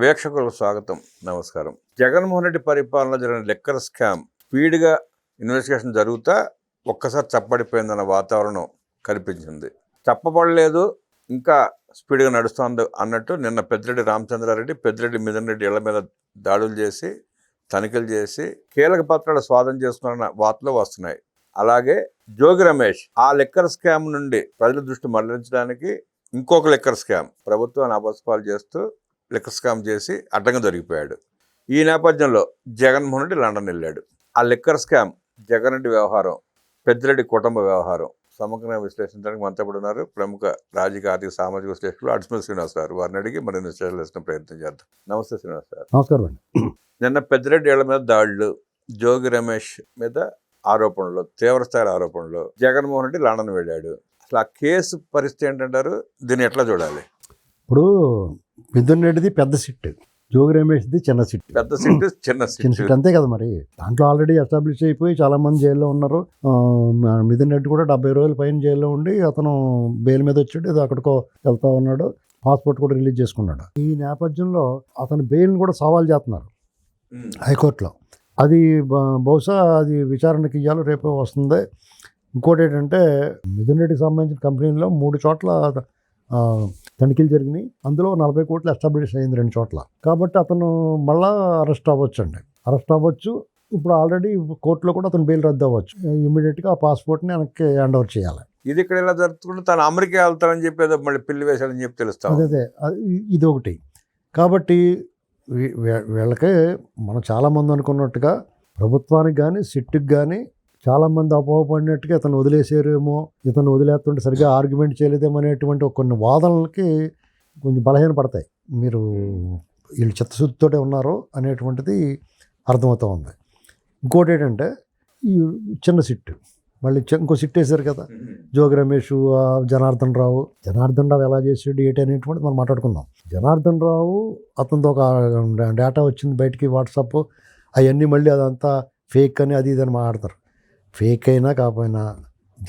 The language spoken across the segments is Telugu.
వీక్షకులకు స్వాగతం. నమస్కారం. జగన్మోహన్ రెడ్డి పరిపాలన జరిగిన లెక్కర్ స్కామ్ స్పీడ్గా ఇన్వెస్టిగేషన్ జరుగుతా ఒక్కసారి చప్పడిపోయిందన్న వాతావరణం కనిపించింది. చెప్పబడలేదు ఇంకా స్పీడ్గా నడుస్తోంది అన్నట్టు నిన్న పెద్దిరెడ్డి రామచంద్రారెడ్డి పెద్దిరెడ్డి మిథన్ రెడ్డి ఇళ్ళ మీద దాడులు చేసి తనిఖీలు చేసి కీలక పత్రాలు స్వాధీనం చేసుకున్న వార్తలు వస్తున్నాయి. అలాగే జోగి రమేష్ ఆ లెక్కర్ స్కామ్ నుండి ప్రజల దృష్టి మరలించడానికి ఇంకొక లెక్కర్ స్కామ్ ప్రభుత్వాన్ని అపస్పాలు చేస్తూ లెక్కర్ స్కామ్ చేసి అడ్డంగా దొరికిపోయాడు. ఈ నేపథ్యంలో జగన్మోహన్ రెడ్డి లండన్ వెళ్ళాడు. ఆ లెక్కర్ స్కామ్ జగన్ రెడ్డి వ్యవహారం పెద్దిరెడ్డి కుటుంబ వ్యవహారం సమగ్రంగా విశ్లేషించడానికి మనతో పాటు ఉన్నారు. ప్రముఖ రాజకీయ ఆర్థిక సామాజిక విశ్లేషకులు అడ్స్మల్ శ్రీనివాస్ గారు. వారిని అడిగి మరిన్ని విషయాలు వేసిన ప్రయత్నం చేద్దాం. నమస్తే శ్రీనివాస్ గారు. నమస్కారం నిన్న పెద్దిరెడ్డి ఏళ్ళ మీద దాడులు జోగి రమేష్ మీద ఆరోపణలు తీవ్రస్థాయి ఆరోపణలు. జగన్మోహన్ రెడ్డి లండన్ వెళ్ళాడు. అసలు ఆ కేసు పరిస్థితి ఏంటంటారు? దీన్ని ఎట్లా చూడాలి? ఇప్పుడు మిథున్ రెడ్డిది పెద్ద సిట్. జోగి రమేష్ది చిన్న సిట్. పెద్ద సిట్ చిన్న చిన్న సిట్. అంతే కదా మరి. దాంట్లో ఆల్రెడీ ఎస్టాబ్లిష్ అయిపోయి చాలా మంది జైల్లో ఉన్నారు. మిథున్ రెడ్డి కూడా డెబ్బై రోజుల పైన జైల్లో ఉండి అతను బెయిల్ మీద వచ్చాడు. ఏదో అక్కడికో వెళ్తా ఉన్నాడు. పాస్పోర్ట్ కూడా రిలీజ్ చేసుకున్నాడు. ఈ నేపథ్యంలో అతని బెయిల్ని కూడా సవాల్ చేస్తున్నారు హైకోర్టులో. అది బహుశా అది విచారణకి ఇవ్వాలి రేపు వస్తుంది. ఇంకోటి ఏంటంటే మిథున్ రెడ్డికి సంబంధించిన కంపెనీలో మూడు చోట్ల తనిఖీలు జరిగినాయి. అందులో నలభై కోట్లు ఎస్టాబ్లిష్ అయింది రెండు చోట్ల. కాబట్టి అతను మళ్ళా అరెస్ట్ అవ్వచ్చు అండి అరెస్ట్ అవ్వచ్చు. ఇప్పుడు ఆల్రెడీ కోర్టులో కూడా అతను బెయిల్ రద్దు అవ్వచ్చు. ఇమీడియట్గా ఆ పాస్పోర్ట్ని వెనక్కి హ్యాండ్ ఓవర్ చేయాలి. ఇది ఇక్కడ ఇలా జరుగుతుంటే తను అమెరికా వెళ్తానని చెప్పి మళ్ళీ పిల్లి వేశాడని చెప్పి తెలుస్తాం అదే ఇది ఒకటి. కాబట్టి వీళ్ళకే మనం చాలామంది అనుకున్నట్టుగా ప్రభుత్వానికి కానీ సిట్టుకి కానీ చాలామంది అపోహపడినట్టుగా ఇతను వదిలేసారేమో ఇతను వదిలేస్తుంటే సరిగ్గా ఆర్గ్యుమెంట్ చేయలేదేమో అనేటువంటి కొన్ని వాదనలకి కొంచెం బలహీన పడతాయి మీరు వీళ్ళు చిత్తశుద్ధితోటే ఉన్నారు అనేటువంటిది అర్థమవుతూ ఉంది. ఇంకోటి ఏంటంటే ఈ చిన్న సిట్టు మళ్ళీ ఇంకో సిట్ వేశారు కదా జోగి రమేష్ జనార్దన్ రావు. జనార్దన్ రావు ఎలా చేసాడు ఏంటి అనేటువంటి మనం మాట్లాడుకుందాం. జనార్దన్ రావు అతనితో ఒక డేటా వచ్చింది బయటికి వాట్సాప్ అవన్నీ మళ్ళీ అదంతా ఫేక్ అని అది ఇది అని మాట్లాడతారు. ఫేక్ అయినా కాకపోయినా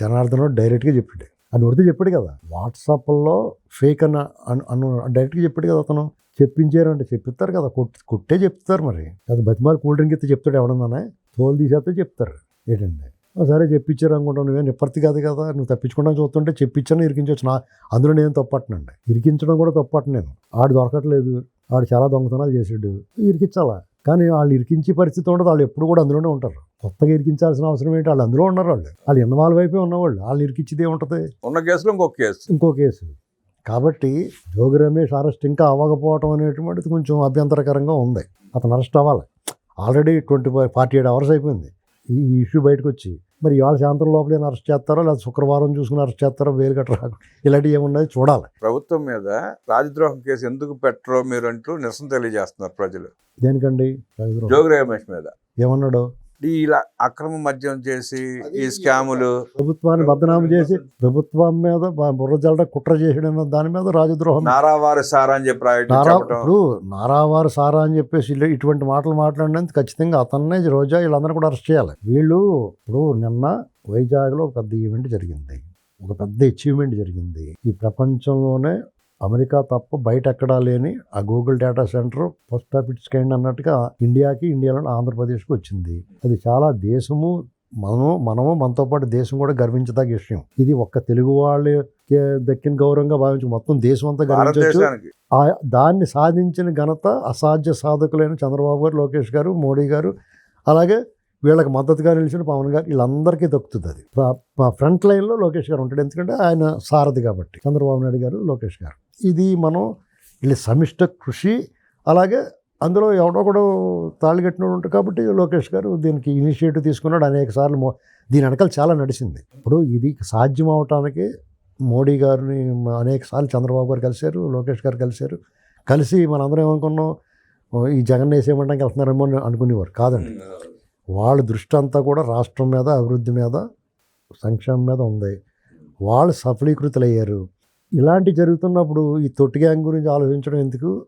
జనార్దన్ డైరెక్ట్గా చెప్పాడు. అని వడితే చెప్పాడు కదా. వాట్సాప్లో ఫేక్ అన్న అను డైరెక్ట్గా చెప్పాడు కదా అతను. చెప్పించారు అంటే చెప్పిస్తారు కదా. కొట్ కొట్టే చెప్తారు మరి. అది బతిమాలి కూల్ డ్రింక్ ఇస్తే చెప్తాడు ఎవడన్నానే. తోలు తీసేస్తే చెప్తారు. ఏంటండి? సరే చెప్పించారు అనుకుంటాను నువ్వేం నిప్పర్తి కాదు కదా. నువ్వు తప్పించుకుంటా చూస్తుంటే చెప్పించాను ఇరికించవచ్చు నా అందులో నేను తప్పట్టనండి ఇరికించడం కూడా తప్పట్టు నేను. ఆడు దొరకట్లేదు. ఆడు చాలా దొంగతనాలు చేసాడు ఇరికించాలా? కానీ వాళ్ళు ఇరికించే పరిస్థితి ఉండదు. వాళ్ళు ఎప్పుడు కూడా అందులోనే ఉంటారు. కొత్తగా ఇరికించాల్సిన అవసరం ఏంటి? వాళ్ళు అందులో ఉన్నారు వాళ్ళు. వాళ్ళు ఇన్వాల్వ్ అయిపోయి ఉన్నవాళ్ళు. వాళ్ళు ఇరికించేది ఏముంటుంది? ఉన్న కేసులో ఇంకొక కేసు. ఇంకో కేసు. కాబట్టి జోగి రమేష్ అరెస్ట్ ఇంకా అవ్వకపోవటం అనేటువంటిది కొంచెం అభ్యంతరకరంగా ఉంది. అతను అరెస్ట్ అవ్వాలి. Already twenty five forty eight hours అయిపోయింది. ఈ ఇష్యూ బయటకు వచ్చి మరి ఇవాళ సాయంత్రం లోపల అరెస్ట్ చేస్తారో లేదా శుక్రవారం చూసుకుని అరెస్ట్ చేస్తారో వేలు గట్ట రాకుండా ఇలాంటివి ఏమున్నది చూడాలి. ప్రభుత్వం మీద రాజద్రోహం కేసు ఎందుకు పెట్టరో మీరు అంటూ నిరసన తెలియజేస్తున్నారు ప్రజలు. దేనికండి. జోగి రమేష్ మీద. ఏమన్నాడు? ఇలా అక్రమ మద్యం చేసి ఈ స్కాములు ప్రభుత్వాన్ని బదనాము చేసి ప్రభుత్వం మీద బ- బుర్ర జల్లడ కుట్ర చేసిన దాని మీద రాజద్రోహం. నారావారి సారా అని చెప్పి ఇప్పుడు నారావారు సారా అని చెప్పేసి ఇటువంటి మాటలు మాట్లాడినందుకు ఖచ్చితంగా అతన్నే రోజా వీళ్ళందరూ కూడా అరెస్ట్ చేయాలి. వీళ్ళు ఇప్పుడు నిన్న వైజాగ్లో ఒక పెద్ద ఈవెంట్ జరిగింది. ఒక పెద్ద అచీవ్మెంట్ జరిగింది. ఈ ప్రపంచంలోనే అమెరికా తప్ప బయట ఎక్కడా లేని ఆ Google data centre post office kind అన్నట్టుగా ఇండియాకి ఇండియాలో ఆంధ్రప్రదేశ్కి వచ్చింది. అది చాలా దేశము మనము మనము మనతో పాటు దేశం కూడా గర్వించదగ్గ విషయం. ఇది ఒక్క తెలుగు వాళ్ళకి దక్కిన గౌరవంగా భావించి మొత్తం దేశం అంతా గర్వించవచ్చు దాన్ని సాధించిన ఘనత అసాధ్య సాధకులైన చంద్రబాబు గారు లోకేష్ గారు మోడీ గారు అలాగే వీళ్ళకి మద్దతుగా నిలిచిన పవన్ గారు వీళ్ళందరికీ దక్కుతుంది అది. ఫ్రంట్ లైన్లో లోకేష్ గారు ఉంటాడు. ఎందుకంటే ఆయన సారథి కాబట్టి. చంద్రబాబు నాయుడు గారు లోకేష్ గారు. ఇది మనం వీళ్ళ సమిష్ట కృషి. అలాగే అందులో ఎవడో కూడా తాళి కట్టినోడు ఉంటాడు కాబట్టి లోకేష్ గారు దీనికి ఇనిషియేటివ్ తీసుకున్నాడు. అనేక సార్లు మో- దీని వెనకాల చాలా నడిచింది. ఇప్పుడు ఇది సాధ్యం అవటానికి మోడీ గారిని అనేక సార్లు చంద్రబాబు గారు కలిశారు లోకేష్ గారు కలిశారు. కలిసి మనందరం ఏమనుకున్నాం? ఈ జగన్ వేసేయమంటానికి వెళ్తున్నారేమో అని అనుకునేవారు. కాదండి. వాళ్ళ దృష్టి అంతా కూడా రాష్ట్రం మీద అభివృద్ధి మీద సంక్షేమం మీద ఉంది. వాళ్ళు సఫలీకృతులయ్యారు. ఇలాంటి జరుగుతున్నప్పుడు ఈ తొట్టి గ్యాంగ్ గురించి ఆలోచించడం ఎందుకు?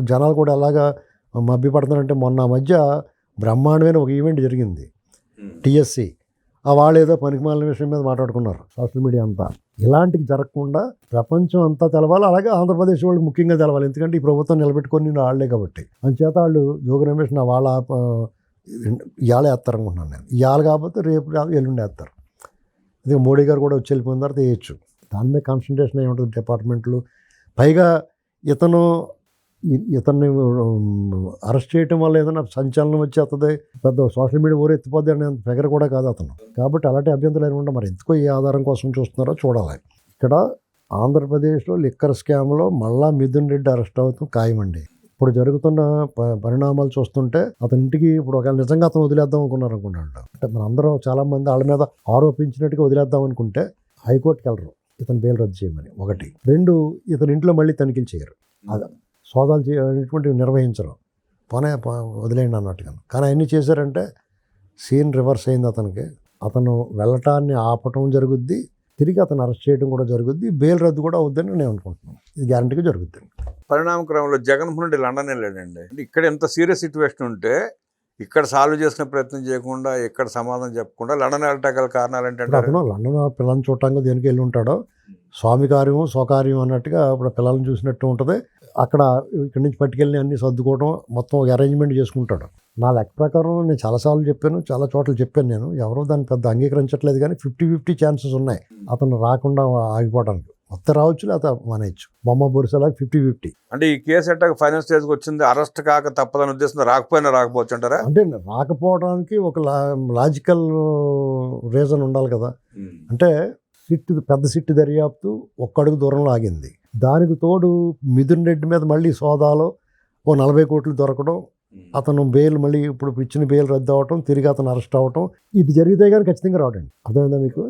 జనాలు కూడా ఎలాగా మభ్యపడుతున్నారంటే మొన్న మధ్య బ్రహ్మాండమైన ఒక ఈవెంట్ జరిగింది. టిఎస్సి. ఆ వాళ్ళు ఏదో పనికిమాలిన విషయం మీద మాట్లాడుకున్నారు సోషల్ మీడియా అంతా. ఇలాంటివి జరగకుండా ప్రపంచం అంతా తెలవాలి అలాగే ఆంధ్రప్రదేశ్ వాళ్ళకి ముఖ్యంగా తెలవాలి. ఎందుకంటే ఈ ప్రభుత్వం నిలబెట్టుకొని వాళ్ళే కాబట్టి. అంచేత వాళ్ళు జోగి రమేష్ నా వాళ్ళ ఇవాళ వేస్తారు అనుకుంటున్నాను నేను. ఇవాళ కాకపోతే రేపు ఎల్లుండి వేస్తారు. అందుకే మోడీ గారు కూడా వచ్చి వెళ్ళిపోయిన తర్వాత వేయచ్చు. దాని మీద కాన్సన్ట్రేషన్ అయి ఉంటుంది? డిపార్ట్మెంట్లు పైగా ఇతను ఇతన్ని అరెస్ట్ చేయటం వల్ల ఏదైనా సంచలనం వచ్చేస్తుంది పెద్ద సోషల్ మీడియా ఊరు ఎత్తిపోద్ది అనే ఫిగర్ కూడా కాదు అతను. కాబట్టి అలాంటి అభ్యంతరాలు ఏమంటే మరి ఎందుకో ఏ ఆధారం కోసం చూస్తున్నారో చూడాలి. ఇక్కడ ఆంధ్రప్రదేశ్లో లిక్కర్ స్కామ్లో మళ్ళా మిథున్ రెడ్డి అరెస్ట్ అవుతాం ఖాయమండి. ఇప్పుడు జరుగుతున్న పరిణామాలు చూస్తుంటే అతని ఇంటికి ఇప్పుడు ఒకవేళ నిజంగా అతను వదిలేద్దాం అనుకున్నారు అనుకుంటాడు అంటే మన అందరూ చాలా మంది వాళ్ళ మీద ఆరోపించినట్టుగా వదిలేద్దాం అనుకుంటే హైకోర్టుకి వెళ్ళరు. ఇతను బెయిల్ రద్దు చేయమని ఒకటి. రెండు ఇతని ఇంట్లో మళ్ళీ తనిఖీలు చేయరు. అది సోదాలు చే అనేటువంటివి నిర్వహించరు. పోనే వదిలేయండి అన్నట్టుగా కానీ అన్నీ చేశారంటే సీన్ రివర్స్ అయింది అతనికి. అతను వెళ్ళటాన్ని ఆపటం జరుగుద్ది. తిరిగి అతను అరెస్ట్ చేయడం కూడా జరుగుద్ది. బెయిల్ రద్దు కూడా అవుద్దని నేను అనుకుంటున్నాను. ఇది గ్యారంటీగా జరుగుద్ది. పరిణామ క్రమంలో జగన్మోహన్ రెడ్డి లండన్ వెళ్ళాడండి. ఇక్కడ ఎంత సీరియస్ సిచ్యువేషన్ ఉంటే ఇక్కడ సాల్వ్ చేసిన ప్రయత్నం చేయకుండా ఇక్కడ సమాధానం చెప్పకుండా లండన్ వెళ్ళటానికి గల కారణాలు ఏంటంటే అతను లండన్ పిల్లల్ని చూడటానికి దేనికి వెళ్ళి ఉంటాడో స్వామి కార్యం స్వకార్యం అన్నట్టుగా అప్పుడు పిల్లల్ని చూసినట్టు ఉంటుంది. అక్కడ ఇక్కడి నుంచి పట్టుకెళ్ళి అన్ని సర్దుకోవడం మొత్తం ఒక అరేంజ్మెంట్ చేసుకుంటాడు. నా లెక్క ప్రకారం నేను చాలాసార్లు చెప్పాను చాలా చోట్ల చెప్పాను నేను. ఎవరో దాన్ని పెద్ద అంగీకరించట్లేదు కానీ ఫిఫ్టీ ఫిఫ్టీ ఛాన్సెస్ ఉన్నాయి. అతను రాకుండా ఆగిపోవడానికి వస్తే రావచ్చు లేకపోతే మానేయచ్చు. బొమ్మ బొరుసలాగా ఫిఫ్టీ ఫిఫ్టీ అంటే ఈ కేసు ఎట్టాక ఫైనల్ స్టేజ్కి వచ్చింది అరెస్ట్ కాక తప్పదని ఉద్దేశంతో రాకపోయినా రాకపోవచ్చు అంటారా? అంటే రాకపోవడానికి ఒక లా లాజికల్ రీజన్ ఉండాలి కదా. అంటే సిట్ పెద్ద సిట్ దర్యాప్తు ఒక్క అడుగు దూరంలో ఆగింది. దానికి తోడు మిథున్ రెడ్డి మీద మళ్ళీ సోదాలో ఓ నలభై కోట్లు దొరకడం అతను బెయిల్ మళ్ళీ ఇప్పుడు ఇచ్చిన బెయిల్ రద్దు అవ్వటం తిరిగి అతను అరెస్ట్ అవ్వటం ఇది జరిగితే కానీ ఖచ్చితంగా రావడండి అర్థమైందా మీకు?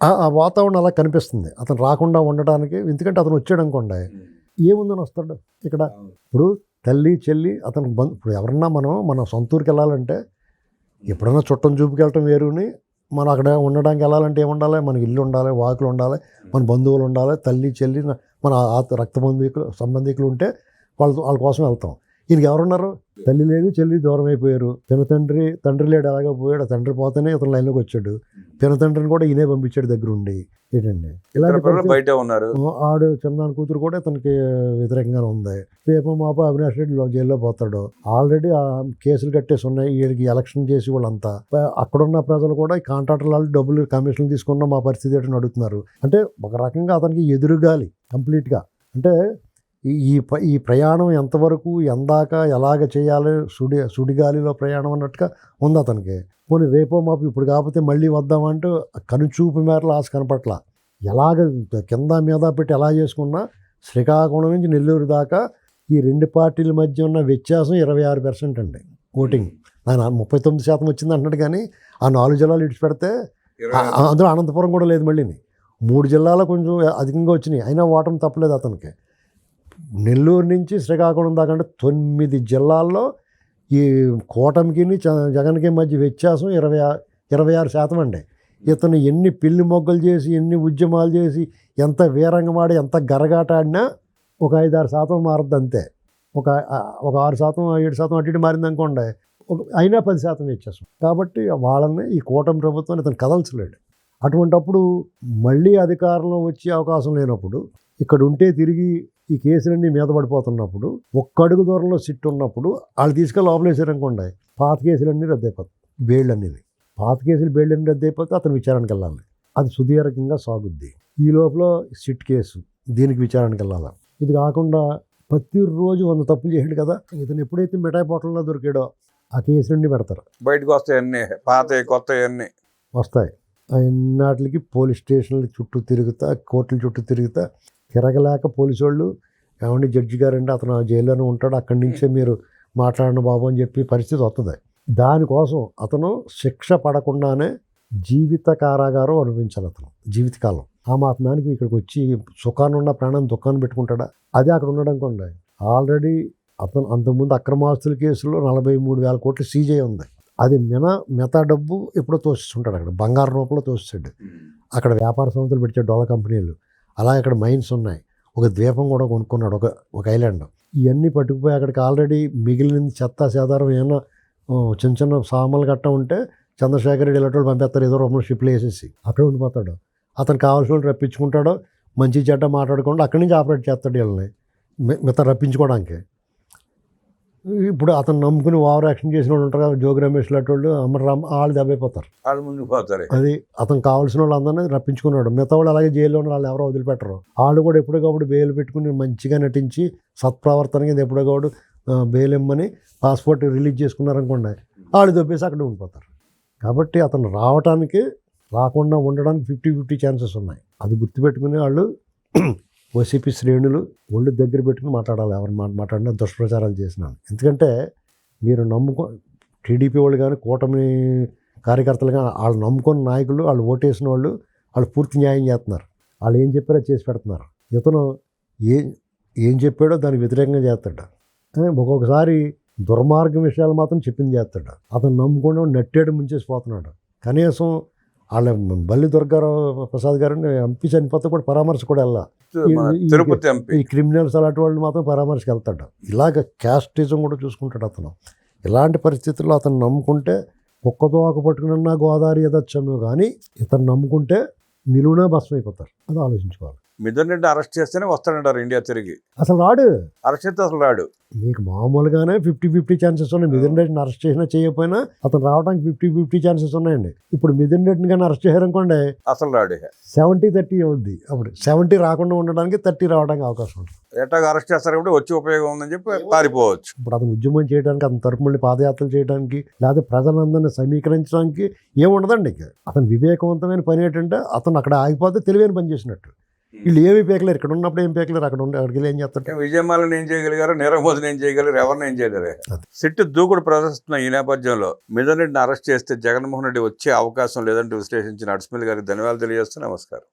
ఆ వాతావరణం అలా కనిపిస్తుంది. అతను రాకుండా ఉండడానికి ఎందుకంటే అతను వచ్చాడు అనుకోండి. ఏముందని వస్తాడు ఇక్కడ? ఇప్పుడు తల్లి చెల్లి అతనికి బంధు ఇప్పుడు ఎవరన్నా మనం మన సొంత ఊరికి వెళ్ళాలంటే ఎప్పుడైనా చుట్టం చూపుకి వెళ్ళటం వేరుని మనం అక్కడ ఉండడానికి వెళ్ళాలంటే ఏముండాలి? మనకి ఇల్లు ఉండాలి వాకులు ఉండాలి మన బంధువులు ఉండాలి తల్లి చెల్లి మన రక్త బంధువులు సంబంధికులు ఉంటే వాళ్ళ వాళ్ళ కోసం వెళ్తాం. ఈయనకి ఎవరున్నారు? తల్లి లేదు చెల్లి దూరం అయిపోయారు పిన తండ్రి తండ్రి లేడు అలాగే పోయాడు. ఆ తండ్రి పోతేనే ఇతను లైన్లోకి వచ్చాడు. పిన తండ్రిని కూడా ఈయనే పంపించాడు దగ్గరుండి. ఏంటండి? ఇతర ఇలాంటి పిల్లలు పరిస్థితి- బయటే ఉన్నారు. ఆడు చిన్నాన్న కూతురు కూడా ఇతనికి వ్యతిరేకంగానే ఉంది. రేపు మాప అవినాష్ రెడ్డి జైల్లో పోతాడు. ఆల్రెడీ ఆ కేసులు కట్టేసి ఉన్నాయి. వీడికి ఎలక్షన్ చేసి వాళ్ళంతా. అక్కడున్న ప్రజలు కూడా ఈ కాంట్రాక్టర్ వాళ్ళు డబ్బులు కమిషన్లు తీసుకున్న మా పరిస్థితి ఏంటని అడుగుతున్నారు. అంటే ఒక రకంగా అతనికి ఎదురుగాలి కంప్లీట్గా. అంటే ఈ- ఈ ప్రయాణం ఎంతవరకు ఎందాక ఎలాగ చేయాలి సుడి సుడిగాలిలో ప్రయాణం అన్నట్టుగా ఉంది అతనికి. పోనీ రేపో మాపు ఇప్పుడు కాకపోతే మళ్ళీ వద్దామంటూ కనుచూపు మేరలో ఆశ కనపట్ల. ఎలాగ కింద మీద పెట్టి ఎలా చేసుకున్నా శ్రీకాకుళం నుంచి నెల్లూరు దాకా ఈ రెండు పార్టీల మధ్య ఉన్న వ్యత్యాసం ఇరవై ఆరు పర్సెంట్ అండి ఓటింగ్. ముప్పై తొమ్మిది శాతం వచ్చింది అంటున్నాడు కానీ ఆ నాలుగు జిల్లాలు ఇడిచిపెడితే అందులో అనంతపురం కూడా లేదు మళ్ళీని. మూడు జిల్లాలు కొంచెం అధికంగా వచ్చినాయి. అయినా ఓటమి తప్పలేదు అతనికి. నెల్లూరు నుంచి శ్రీకాకుళం దాకా అంటే తొమ్మిది జిల్లాల్లో ఈ కూటమికి జగన్కి మధ్య వ్యత్యాసం ఇరవై ఆ- ఇరవై ఆరు శాతం అండి. ఇతను ఎన్ని పిల్లి మొగ్గలు చేసి ఎన్ని ఉద్యమాలు చేసి ఎంత వీరంగమాడి ఎంత గరగాట ఆడినా ఒక ఐదు ఆరు శాతం మారద్దు అంతే. ఒక ఒక ఆరు శాతం ఏడు శాతం అటు ఇటు మారింది అనుకోండి ఒక అయినా పది శాతం వ్యత్యాసం. కాబట్టి వాళ్ళని ఈ కూటమి ప్రభుత్వాన్ని ఇతను కదల్చలేడు. అటువంటప్పుడు మళ్ళీ అధికారంలో వచ్చే అవకాశం లేనప్పుడు ఇక్కడ ఉంటే తిరిగి ఈ కేసులన్నీ మీద పడిపోతున్నప్పుడు ఒక్క అడుగు దూరంలో సిట్ ఉన్నప్పుడు వాళ్ళు తీసుకెళ్ళి లోపలేసారనుకోండి పాత కేసులన్నీ రద్దయిపోతాయి బేళ్ళన్నీ పాత కేసులు బేళ్ళన్నీ రద్దయిపోతే అతను విచారణకి వెళ్ళాలి. అది సుదీర్ఘంగా సాగుద్ది. ఈ లోపల సిట్ కేసు దీనికి విచారణకి వెళ్ళాలి? ఇది కాకుండా ప్రతిరోజు వంద తప్పులు చేయండి కదా. ఇతను ఎప్పుడైతే మిఠాయి పొట్టల్లో దొరికాడో ఆ కేసులన్నీ పెడతారు. బయటకు వస్తాయి అన్ని. పాత కొత్త అన్ని. వస్తాయి. అన్నిటికి పోలీస్ స్టేషన్ల చుట్టూ తిరుగుతా కోర్టుల చుట్టూ తిరుగుతా తిరగలేక పోలీసు వాళ్ళు ఏమండి జడ్జి గారండి అతను జైల్లోనే ఉంటాడు అక్కడి నుంచే మీరు మాట్లాడిన బాబు అని చెప్పి పరిస్థితి వస్తుంది దానికోసం అతను శిక్ష పడకుండానే జీవిత కారాగారం అనుభవించాలి అతను జీవితకాలం. ఆ మాత్రానికి ఇక్కడికి వచ్చి సుఖాన్ని ఉన్న ప్రాణం దుఃఖాన్ని పెట్టుకుంటాడా? అదే అక్కడ ఉండడం కొండ ఆల్రెడీ అతను అంతకుముందు అక్రమాస్తుల కేసులో నలభై మూడు వేల కోట్లు సీజే ఉంది. అది మిన మిగతా డబ్బు ఎప్పుడో తోసిస్తుంటాడు అక్కడ బంగారు రూపంలో తోస్తాడు అక్కడ వ్యాపార సంస్థలు పెట్టే డోల కంపెనీలు. అలా అక్కడ మైన్స్ ఉన్నాయి. ఒక ద్వీపం కూడా కొనుక్కున్నాడు ఒక ఒక ఐలాండ్. ఇవన్నీ పట్టుకుపోయి అక్కడికి ఆల్రెడీ మిగిలిన చెత్త సేదారం ఏమైనా చిన్న చిన్న సామాన్లు గట్ట ఉంటే చంద్రశేఖర్ రెడ్డి ఇలాంటి వాళ్ళు పంపేస్తారు. ఏదో రూపంలో షిప్లు వేసేసి. అక్కడ ఉండిపోతాడు. అతను కావాల్సిన వాళ్ళు మంచి చెడ్డ మాట్లాడుకుంటూ అక్కడి నుంచి ఆపరేట్ చేస్తాడు వీళ్ళని. మిగతా రప్పించుకోవడానికి. ఇప్పుడు అతను నమ్ముకుని ఓవర్ యాక్షన్ చేసిన వాళ్ళు ఉంటారు కదా జోగి రమేష్ లాంటి వాళ్ళు అమర్ రామ్ వాళ్ళు దెబ్బైపోతారు. వాళ్ళు అది అతను కావాల్సిన వాళ్ళందరినీ రప్పించుకున్నాడు. మిగతా వాళ్ళు అలాగే జైల్లో ఉన్న వాళ్ళు ఎవరో వదిలిపెట్టరు. వాళ్ళు కూడా ఎప్పటికప్పుడు బెయిల్ పెట్టుకుని మంచిగా నటించి సత్ప్రవర్తన కింద ఎప్పటికప్పుడు బెయిల్ ఇమ్మని పాస్పోర్ట్ రిలీజ్ చేసుకున్నారనుకోండి వాళ్ళు దొబ్బేసి అక్కడ ఉండిపోతారు. కాబట్టి అతను రావటానికి రాకుండా ఉండడానికి ఫిఫ్టీ ఫిఫ్టీ ఛాన్సెస్ ఉన్నాయి. అది గుర్తుపెట్టుకుని వాళ్ళు వైసీపీ శ్రేణులు ఒళ్ళు దగ్గర పెట్టుకుని మాట్లాడాలి ఎవరు మాట్లాడినా దుష్ప్రచారాలు చేసినాను. ఎందుకంటే మీరు నమ్ముకో టీడీపీ వాళ్ళు కానీ కూటమి కార్యకర్తలు కానీ వాళ్ళు నమ్ముకున్న నాయకులు వాళ్ళు ఓటేసిన వాళ్ళు వాళ్ళు పూర్తి న్యాయం చేస్తున్నారు. వాళ్ళు ఏం చెప్పారో చేసి పెడుతున్నారు. ఇతను ఏం ఏం చెప్పాడో దానికి వ్యతిరేకంగా చేస్తాడు. ఒక్కొక్కసారి దుర్మార్గం విషయాలు మాత్రం చెప్పింది చేస్తాడు. అతను నమ్ముకుండా నెట్టేడు ముంచేసి పోతున్నాడు కనీసం వాళ్ళ బల్లి దుర్గారావు ప్రసాద్ గారిని ఎంపీ చనిపోతే కూడా పరామర్శ కూడా వెళ్ళా తిరుపతి ఎంపీ. ఈ క్రిమినల్స్ అలాంటి వాళ్ళు మాత్రం పరామర్శకు వెళ్తాడు ఇలాగ క్యాస్టిజం కూడా చూసుకుంటాడు అతను. ఇలాంటి పరిస్థితుల్లో అతను నమ్ముకుంటే కుక్కతోక పట్టుకున్నా గోదావరి ఎదొచ్చాము కానీ ఇతను నమ్ముకుంటే నిలువునా భస్మం అయిపోతారు. అది ఆలోచించుకోవాలి. మిథున్ రెడ్డి అరెస్ట్ చేస్తేనే వస్తాడంటారు ఇండియా తిరిగి. అసలు రాడు. అరెస్ట్ చేస్తే అసలు రాడు. మీకు మామూలుగానే ఫిఫ్టీ ఫిఫ్టీ ఛాన్సెస్ ఉన్నాయి. మిథున్ రెడ్డిని అరెస్ట్ చేసినా చేయకపోయినా అతను రావడానికి ఫిఫ్టీ ఫిఫ్టీ ఛాన్సెస్ ఉన్నాయండి. ఇప్పుడు మిథున్ రెడ్డిని కానీ అరెస్ట్ చేశారనుకోండి అసలు రాడు. సెవెంటీ థర్టీ అవుద్ది. అప్పుడు సెవెంటీ రాకుండా ఉండడానికి థర్టీ రావడానికి అవకాశం ఉంటుంది. ఎట్టాగా అరెస్ట్ చేస్తారు కాబట్టి వచ్చి ఉపయోగం ఉందని చెప్పి పారిపోవచ్చు. ఇప్పుడు అతను ఉద్యమం చేయడానికి అతని తరపు మళ్ళీ పాదయాత్రలు చేయడానికి లేదా ప్రజలందరినీ సమీకరించడానికి ఏముండదండి ఇక. అతను వివేకవంతమైన పని ఏంటంటే అతను అక్కడ ఆగిపోతే తెలివైన పని చేసినట్టు. వీళ్ళు ఏమి పేకలేరు. ఇక్కడ ఉన్నప్పుడు ఏం పేకలేరు. అక్కడ ఉండే అక్కడికి వెళ్ళి ఏం చేస్తారు? విజయమాలని ఏం చేయగలిగారు? నీరవ్ మోదీని ఏం చేయగలిగారు? ఎవరిని ఏం చేయలేరు. సిట్టు దూకుడు ప్రదర్శిస్తున్న ఈ నేపథ్యంలో మిథున్ రెడ్డిని అరెస్ట్ చేస్తే జగన్మోహన్ రెడ్డి వచ్చే అవకాశం లేదంటూ విశ్లేషించిన అడ్స్మిల్ గారికి ధన్యవాదాలు తెలియజేస్తూ నమస్కారం.